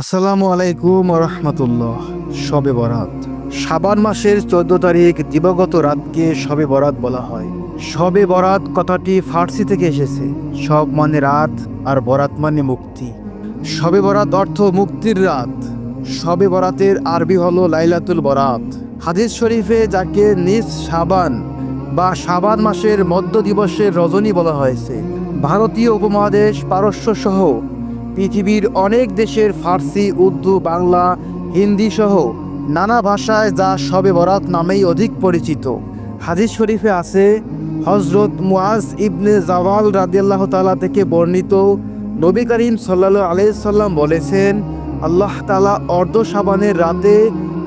আসসালামু আলাইকুম রহমতুল্লাহ শবে বরাত। শাবান মাসের চোদ্দ তারিখ দিবগত রাতকে শবে বরাত বলা হয়। শবে বরাত কথাটি ফার্সি থেকে এসেছে। সব মানে রাত আর বরাত মানে মুক্তি। শবে বরাত অর্থ মুক্তির রাত। শবে বরাতের আরবি হলো লাইলাতুল বরাত। হাদিস শরীফে যাকে নিজ সাবান বা সাবান মাসের মধ্য দিবসের রজনী বলা হয়েছে। ভারতীয় উপমহাদেশ পারস্য সহ পৃথিবীর অনেক দেশের ফার্সি, উর্দু, বাংলা, হিন্দি সহ নানা ভাষায় যা শবে বরাত নামেই অধিক পরিচিত। হাদিস শরীফে আছে হজরত মুআজ ইবনে জাওয়াল রাদিয়াল্লাহ তাআলা থেকে বর্ণিত নবী করিম সাল্লাল্লাহু আলাইহি সাল্লাম বলেছেন, আল্লাহ তালা অর্ধ সাবানের রাতে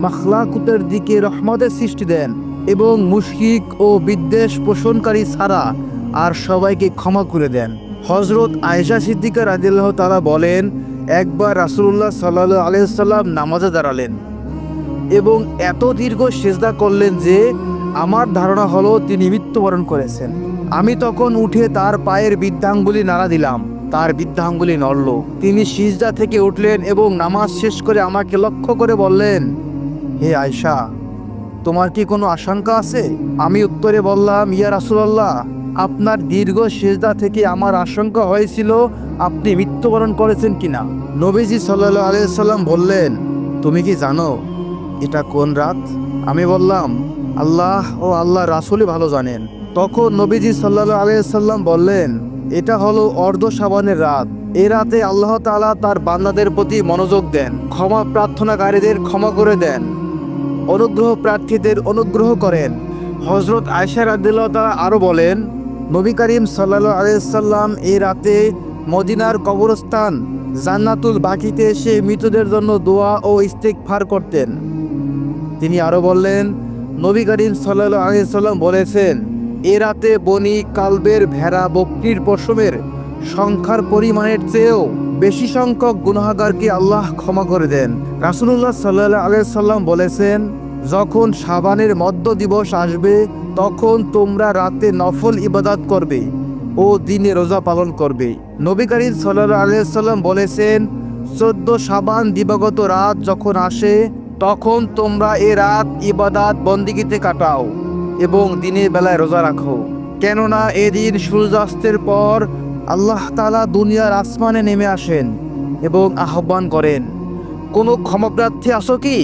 মাখলাকুতের দিকে রহমতের সৃষ্টি দেন এবং মুশরিক ও বিদ্বেষ পোষণকারী ছাড়া আর সবাইকে ক্ষমা করে দেন। হজরত আয়েশা সিদ্দিকা রাজিল্লাহ তালা বলেন, একবার রাসুল্লাহ সাল্লাহ আলাইসাল্লাম নামাজে দাঁড়ালেন এবং এত দীর্ঘ সেজদা করলেন যে আমার ধারণা হলো তিনি মৃত্যুবরণ করেছেন। আমি তখন উঠে তার পায়ের বৃদ্ধাঙ্গুলি নাড়া দিলাম। তার বৃদ্ধাঙ্গুলি নড়ল। তিনি সিজদা থেকে উঠলেন এবং নামাজ শেষ করে আমাকে লক্ষ্য করে বললেন, হে আয়শা, তোমার কি কোনো আশঙ্কা আছে? আমি উত্তরে বললাম, ইয়া রাসুলাল্লাহ আপনার দীর্ঘ সেজদা থেকে আমার আশঙ্কা হয়েছিল আপনি মৃত্যুবরণ করেছেন কিনা। নবীজি সাল্লাহ আলিয়াল্লাম বললেন, তুমি কি জানো এটা কোন রাত? আমি বললাম, আল্লাহ ও আল্লাহ রাসুলই ভালো জানেন। তখন নবীজি সাল্লাহ আলিয়াল্লাম বললেন, এটা হলো অর্ধ সাবানের রাত। এ রাতে আল্লাহ তাআলা তার বান্দাদের প্রতি মনোযোগ দেন, ক্ষমা প্রার্থনাকারীদের ক্ষমা করে দেন, অনুগ্রহ প্রার্থীদের অনুগ্রহ করেন। হজরত আয়সা রাদিল্লাহ তাআলা আরও বলেন নবী করিম সাল্লা আলাইসাল্লাম এই রাতে মদিনার কবরস্থান জান্নাতুল বাকিতে এসে মৃতদের জন্য দোয়া ও ইস্তেকফার করতেন। তিনি আরও বললেন, নবী করিম সাল্লা আলাইসাল্লাম বলেছেন, এ রাতে বনি কালবের ভেড়া বকরির পশমের সংখ্যার পরিমাণের চেয়েও বেশি সংখ্যক গুনাহাগারকে আল্লাহ ক্ষমা করে দেন। রাসুল্লাহ সাল্লাহ আলাইসাল্লাম বলেছেন যখন সাবানের মধ্য দিবস আসবে, তখন তোমরা রাতে নফল ইবাদাত করবে ও দিনে রোজা পালন করবে। নবী করিম সাল্লাহ আলাইসাল্লাম বলেছেন, চোদ্দ সাবান দিবাগত রাত যখন আসে, তখন তোমরা এ রাত ইবাদাত বন্দিগিতে কাটাও এবং দিনের বেলায় রোজা রাখো। কেননা এদিন সূর্যাস্তের পর আল্লাহ তালা দুনিয়ার আসমানে নেমে আসেন এবং আহ্বান করেন, কোনো ক্ষমাপ্রার্থী আসো কি?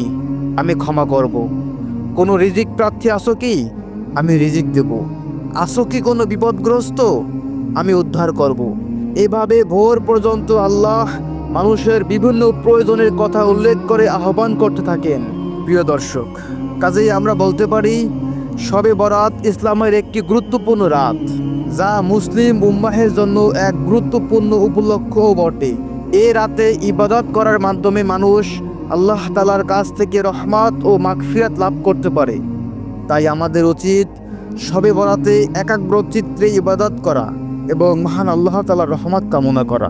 আমি ক্ষমা করব। কোনো রিজিক প্রার্থী আসো কি? আমি রিজিক দেব। আসো কি কোনো বিপদগ্রস্ত? আমি উদ্ধার করব। এভাবে ভোর পর্যন্ত আল্লাহ মানুষের বিভিন্ন প্রয়োজনের কথা উল্লেখ করে আহ্বান করতে থাকেন। প্রিয় দর্শক, কাজেই আমরা বলতে পারি শবে বরাত ইসলামের একটি গুরুত্বপূর্ণ রাত, যা মুসলিম উম্মাহের জন্য এক গুরুত্বপূর্ণ উপলক্ষও বটে। এ রাতে ইবাদত করার মাধ্যমে মানুষ আল্লাহ তালার কাছ থেকে রহমাত ও মাগফিরাত লাভ করতে পারে। তাই আমাদের উচিত সবে বরাতে একাগ্র চিত্রে ইবাদত করা এবং মহান আল্লাহ তালার রহমত কামনা করা।